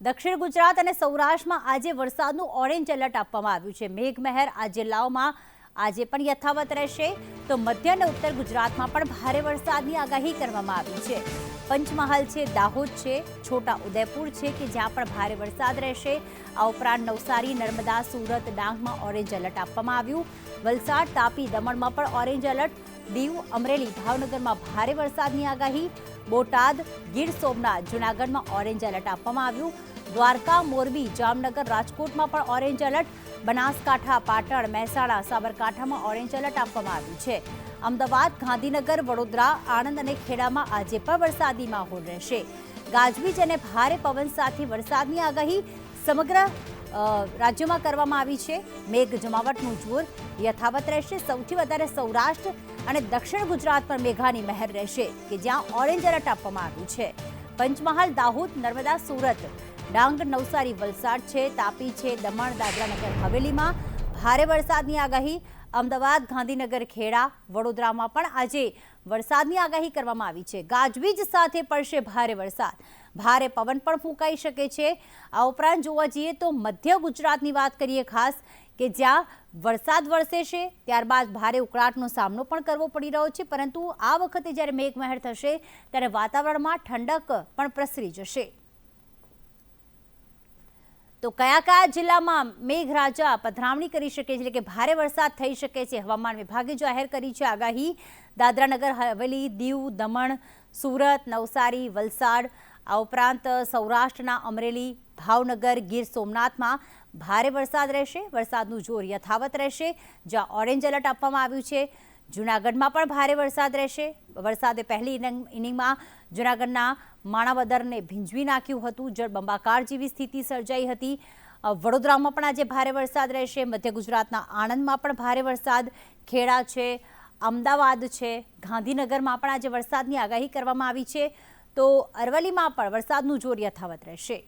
દક્ષિણ ગુજરાત અને સૌરાષ્ટ્રમાં આજે વરસાદનું ઓરેન્જ એલર્ટ આપવામાં આવ્યું છે. મેઘમહેર આ જિલ્લાઓમાં આજે પણ યથાવત રહેશે. તો મધ્ય અને ઉત્તર ગુજરાતમાં પણ ભારે વરસાદની આગાહી કરવામાં આવી છે. પંચમહાલ છે, દાહોદ છે, છોટા ઉદયપુર છે કે જ્યાં પણ ભારે વરસાદ રહેશે. આ ઉપરાંત નવસારી, નર્મદા, સુરત, ડાંગમાં ઓરેન્જ એલર્ટ આપવામાં આવ્યું. વલસાડ, તાપી, દમણમાં પણ ઓરેન્જ એલર્ટ દીવ, અમરેલી, ભાવનગરમાં ભારે વરસાદની આગાહી. બોટાદ, ગીર સોમનાથ, જૂનાગઢમાં ઓરેન્જ એલર્ટ આપવામાં આવ્યું. દ્વારકા, મોરબી, જામનગર, રાજકોટમાં પણ ઓરેન્જ એલર્ટ. બનાસકાંઠા, પાટણ, મહેસાણા, સાબરકાંઠામાં ઓરેન્જ એલર્ટ આપવામાં આવ્યું છે. અમદાવાદ, ગાંધીનગર, વડોદરા, આણંદ અને ખેડામાં આજે પણ વરસાદી માહોલ રહેશે. ગાજવીજ અને ભારે પવન સાથે વરસાદની આગાહી. સમગ્ર રાજ્યમાં કરવામાં આવી છે. મેઘ જમાવટનું જોર યથાવત રહેશે. સૌથી વધારે સૌરાષ્ટ્ર અને દક્ષિણ ગુજરાત પર મેઘાની મહેર રહેશે, કે જ્યાં ઓરેન્જ એલર્ટ આપવામાં આવ્યું છે. પંચમહાલ, દાહોદ, નર્મદા, સુરત, ડાંગ, નવસારી વલસાડ છે, તાપી છે, દમણ દાદરાનગર હવેલીમાં ભારે વરસાદની આગાહી. અમદાવાદ, ગાંધીનગર, ખેડા, વડોદરામાં પણ આજે વરસાદની આગાહી કરવામાં આવી છે. ગાજવીજ સાથે પડશે ભારે વરસાદ. ભારે પવન પણ ફૂંકાઈ શકે છે. આ ઉપરાંત જોવા જઈએ તો મધ્ય ગુજરાતની વાત કરીએ ખાસ કે જ્યાં વરસાદ વરસે છે, ત્યારબાદ ભારે ઉકળાટનો સામનો પણ કરવો પડી રહ્યો છે. પરંતુ આ વખતે જ્યારે મેઘમહેર થશે, ત્યારે વાતાવરણમાં ઠંડક પણ પ્રસરી જશે. તો કયા કયા જિલ્લામાં મેઘરાજા પધરામણી કરી શકે છે? એટલે કે ભારે વરસાદ થઈ શકે છે. હવામાન વિભાગે જાહેર કરી છે આગાહી. દાદરાનગર, હવેલી, દીવ, દમણ, સુરત, નવસારી, વલસાડ, આ ઉપરાંત સૌરાષ્ટ્રના અમરેલી, ભાવનગર, ગીર સોમનાથમાં ભારે વરસાદ રહેશે. વરસાદનું જોર યથાવત રહેશે. જ્યાં ઓરેન્જ એલર્ટ આપવામાં આવ્યું છે. જૂનાગઢમાં પણ ભારે વરસાદ રહેશે. વરસાદે પહેલી ઇનિંગ ઇનિંગમાં જૂનાગઢના માણાવદરને ભીંજવી નાખ્યું હતું. જળબંબાકાર જેવી સ્થિતિ સર્જાઈ હતી. વડોદરામાં પણ આજે ભારે વરસાદ રહેશે. મધ્ય ગુજરાતના આણંદમાં પણ ભારે વરસાદ. ખેડા છે, અમદાવાદ છે, ગાંધીનગરમાં પણ આજે વરસાદની આગાહી કરવામાં આવી છે. તો અરવલ્લીમાં પણ વરસાદનું જોર યથાવત રહેશે.